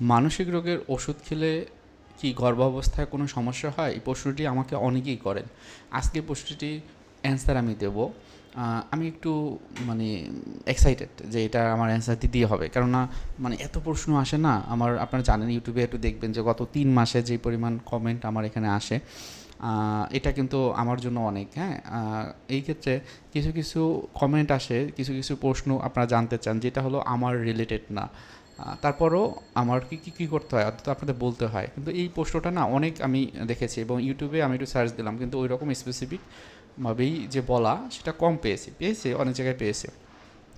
মানসিক রোগের ওষুধ খেলে কি গর্ভাবস্থায় কোনো সমস্যা হয়? এই প্রশ্নটি আমাকে অনেকেই করেন। আজকে প্রশ্নটি অ্যান্সার আমি দেব। আমি একটু মানে এক্সাইটেড যে এটা আমার অ্যান্সার দিতেই হবে। কেননা মানে এত প্রশ্ন আসে না। আমার আপনারা জানেন, ইউটিউবে একটু দেখবেন যে গত তিন মাসে যে পরিমাণ কমেন্ট আমার এখানে আসে এটা কিন্তু আমার জন্য অনেক হ্যাঁ? এই ক্ষেত্রে কিছু কিছু কমেন্ট আসে, কিছু কিছু প্রশ্ন আপনারা জানতে চান, যেটা হলো আমার রিলেটেড না। তারপরও আমার কি কি, কী করতে হয়? অর্থাৎ আপনাদের বলতে হয়। কিন্তু এই প্রশ্নটা না অনেক আমি দেখেছি এবং ইউটিউবে আমি একটু সার্চ দিলাম, কিন্তু ওই রকম স্পেসিফিক ভাবেই যে বলা, সেটা কম পেয়েছি। পেয়েছে, অনেক জায়গায় পেয়েছে।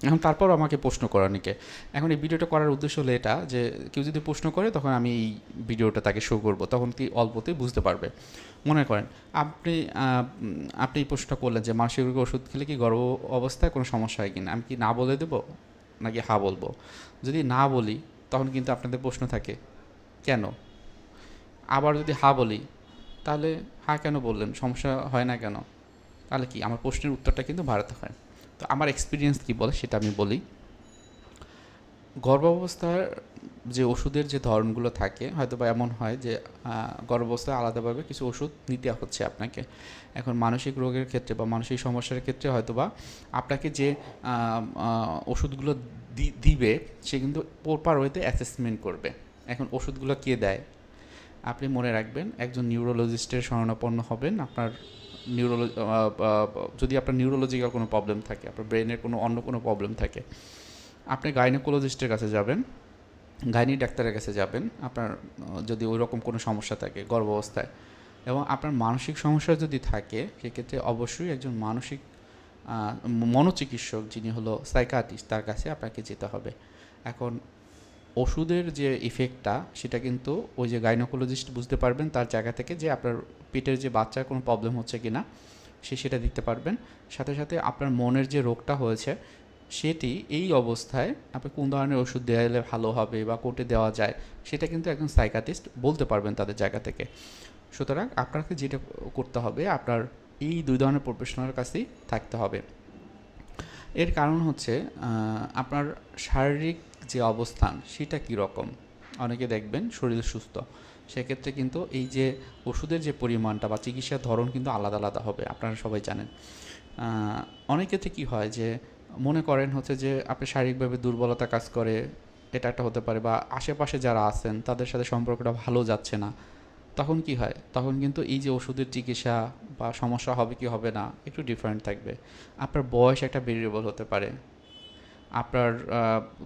এখন তারপর আমাকে প্রশ্ন করে অনেকে। এখন এই ভিডিওটা করার উদ্দেশ্য হলো এটা যে, কেউ যদি প্রশ্ন করে, তখন আমি এই ভিডিওটা তাকে শো করব। তখন কি অল্পতেই বুঝতে পারবে। মনে করেন, আপনি আপনি এই প্রশ্নটা করলেন যে রোগের ওষুধ খেলে কি গর্ভ অবস্থায় কোনো সমস্যা হয় কিনা? আমি কি না বলে দেবো? নাকি হা বলব। যদি না বলি, তখন কিন্তু আপনাদের প্রশ্ন থাকে, কেন? আবার যদি হা বলি, তাহলে হা কেন বললেন? সমস্যা হয় না কেন? তাহলে কি? আমার প্রশ্নের উত্তরটা কিন্তু বাড়াতে হয়। তো আমার এক্সপিরিয়েন্স কী বলে সেটা আমি বলি। গর্ভাবস্থার যে ওষুধের যে ধরনগুলো থাকে হয়তো বা এমন হয় যে গর্ভাবস্থায় আলাদাভাবে কিছু ওষুধ নিতে হচ্ছে আপনাকে। এখন মানসিক রোগের ক্ষেত্রে বা মানসিক সমস্যার ক্ষেত্রে হয়তো বা আপনাকে যে ওষুধগুলো দিবে, সে কিন্তু প্রপার ওয়েতে অ্যাসেসমেন্ট করবে। এখন ওষুধগুলো কে দেয়? আপনি মনে রাখবেন, একজন নিউরোলজিস্টের শরণাপন্ন হবেন। আপনার নিউরোলজি যদি আপনার নিউরোলজিক্যাল কোনো প্রবলেম থাকে, আপনার ব্রেনের কোনো অন্য কোনো প্রবলেম থাকে আপনি গাইনোকোলজিস্টের কাছে যাবেন গাইনি ডাক্তারের কাছে যাবেন, আপনার যদি ওই রকম কোনো সমস্যা থাকে, গর্ভাবস্থায়, এবং আপনার মানসিক সমস্যা যদি থাকে, সেক্ষেত্রে অবশ্যই একজন মানসিক মনোচিকিৎসক যিনি হলো সাইকাটিস্ট তার কাছে আপনাকে যেতে হবে। এখন, ওষুধের যে ইফেক্টটা সেটা কিন্তু ওই যে গাইনোকোলজিস্ট বুঝতে পারবেন তার জায়গা থেকে যে আপনার পেটের যে বাচ্চার কোনো প্রবলেম হচ্ছে কি না সে সেটা দিতে পারবেন। সাথে সাথে আপনার মনের যে রোগটা হয়েছে সেটি এই অবস্থায় আপনি কোন ধরনের ওষুধ দেওয়া গেলে ভালো হবে বা কোর্টে দেওয়া যায়, সেটা কিন্তু একজন সাইকাটিস্ট বলতে পারবেন তাদের জায়গা থেকে। সুতরাং আপনাকে যেটা করতে হবে, আপনার এই দুই ধরনের প্রফেশনালের কাছেই থাকতে হবে। এর কারণ হচ্ছে আপনার শারীরিক যে অবস্থান, সেটা কী রকম? অনেকে দেখবেন শরীর সুস্থ, সেক্ষেত্রে কিন্তু এই যে ওষুধের যে পরিমাণটা বা চিকিৎসার ধরন কিন্তু আলাদা আলাদা হবে, আপনারা সবাই জানেন। অনেক ক্ষেত্রে কী হয় যে মনে করেন হচ্ছে যে আপনি শারীরিকভাবে দুর্বলতা কাজ করে, এটা একটা হতে পারে, বা আশেপাশে যারা আছেন, তাদের সাথে সম্পর্কটা ভালো যাচ্ছে না, তখন কি হয়? তখন কিন্তু এই যে ওষুধের চিকিৎসা বা সমস্যা হবে কি হবে না, একটু ডিফারেন্ট থাকবে। আপনার বয়স একটা ভেরিয়েবল হতে পারে। আপনার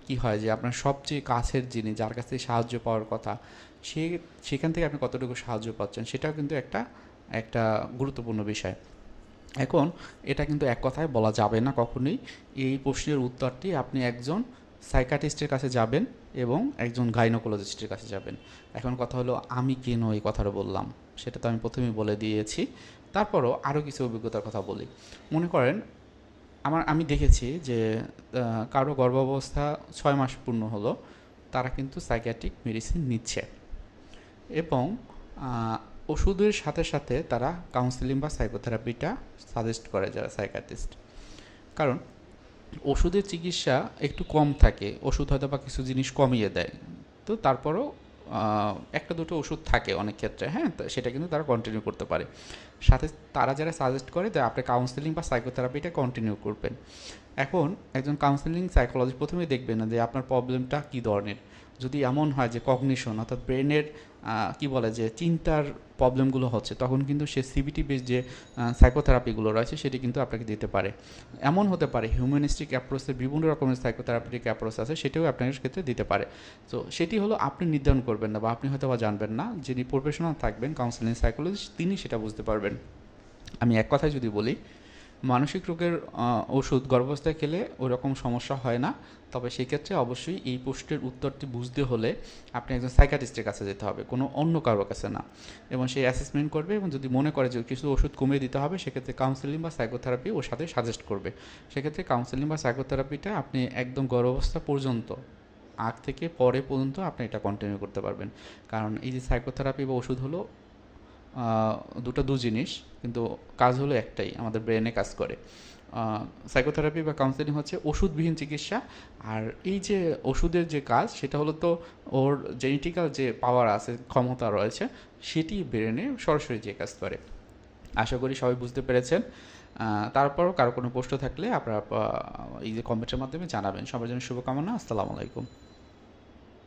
কি হয় যে আপনার সবচেয়ে কাছের যিনি, যার কাছ থেকে সাহায্য পাওয়ার কথা, সে, সেখান থেকে আপনি কতটুকু সাহায্য পাচ্ছেন, সেটাও কিন্তু একটা একটা গুরুত্বপূর্ণ বিষয়। এখন এটা কিন্তু এক কথায় বলা যাবে না কখনোই। এই প্রশ্নের উত্তরটি আপনি একজন সাইকাটিস্টের কাছে যাবেন এবং একজন গাইনোকোলজিস্টের কাছে যাবেন। এখন কথা হলো, আমি কেন এই কথাটা বললাম? সেটা তো আমি প্রথমেই বলে দিয়েছি। তারপরও আরও কিছু অভিজ্ঞতার কথা বলি। মনে করেন, আমার, আমি দেখেছি যে কারও গর্ভাবস্থা ছয় মাস পূর্ণ হলো, তারা কিন্তু সাইকিয়াট্রিক মেডিসিন নিচ্ছে। এবং ওষুধের সাথে সাথে তারা কাউন্সিলিং বা সাইকোথেরাপিটা সাজেস্ট করে যারা সাইকাটিস্ট কারণ ওষুধের চিকিৎসা একটু কম থাকে, ওষুধ হয়তো বা কিছু জিনিস কমিয়ে দেয়। তো তারপরও একটা দুটো ওষুধ থাকে অনেক ক্ষেত্রে হ্যাঁ? সেটা কিন্তু তারা কন্টিনিউ করতে পারে। সাথে তারা যারা সাজেস্ট করে যে আপনি কাউন্সিলিং বা সাইকোথেরাপিটা কন্টিনিউ করবেন। এখন একজন কাউন্সিলিং সাইকোলজি প্রথমেই দেখবেন না যে আপনার প্রবলেমটা কী ধরনের। যদি এমন হয় যে কগনিশন অর্থাৎ ব্রেনের কি বলে যে চিন্তার প্রবলেমগুলো হচ্ছে, তখন কিন্তু সে সিবিটি বেস যে সাইকোথেরাপিগুলো রয়েছে, সেটি কিন্তু আপনাকে দিতে পারে। এমন হতে পারে হিউম্যানিস্টিক অ্যাপ্রোচের বিভিন্ন রকমের সাইকোথেরাপিটিক অ্যাপ্রোচ আছে, সেটাও আপনার ক্ষেত্রে দিতে পারে। তো সেটি হলো, আপনি নির্ধারণ করবেন না বা আপনি হয়তো বা জানবেন না, যিনি প্রফেশনাল থাকবেন কাউন্সিলিং সাইকোলজিস্ট তিনি সেটা বুঝতে পারবেন। আমি এক কথায় যদি বলি মানসিক রোগের ওষুধ গর্ভাবস্থায় খেলে ওরকম সমস্যা হয় না। তবে সেক্ষেত্রে অবশ্যই এই প্রশ্নের উত্তরটি বুঝতে হলে আপনি একজন সাইকাটিস্টের কাছে যেতে হবে, কোনো অন্য কারোর কাছে না। এবং সেই অ্যাসেসমেন্ট করবে এবং যদি মনে করে যে কিছু ওষুধ কমিয়ে দিতে হবে, সেক্ষেত্রে কাউন্সেলিং বা সাইকোথেরাপি ওর সাথে সাজেস্ট করবে। সেক্ষেত্রে কাউন্সেলিং বা সাইকোথেরাপিটা আপনি একদম গর্ভাবস্থা পর্যন্ত, আগ থেকে পরে পর্যন্ত আপনি এটা কন্টিনিউ করতে পারবেন। কারণ এই যে সাইকোথেরাপি বা ওষুধ হলো দুটো দু জিনিস, কিন্তু কাজ হলো একটাই, আমাদের ব্রেনে কাজ করে। সাইকোথেরাপি বা কাউন্সেলিং হচ্ছে ওষুধবিহীন চিকিৎসা, আর এই যে ওষুধের যে কাজ, সেটা হলো তো ওর জেনেটিক্যাল যে পাওয়ার আছে, ক্ষমতা রয়েছে, সেটি ব্রেনে সরাসরি যে কাজ করে। আশা করি সবাই বুঝতে পেরেছেন। তারপরও কারও কোনো প্রশ্ন থাকলে আপনারা এই যে কমেন্টের মাধ্যমে জানাবেন। সবার জন্য শুভকামনা, আসসালামু আলাইকুম।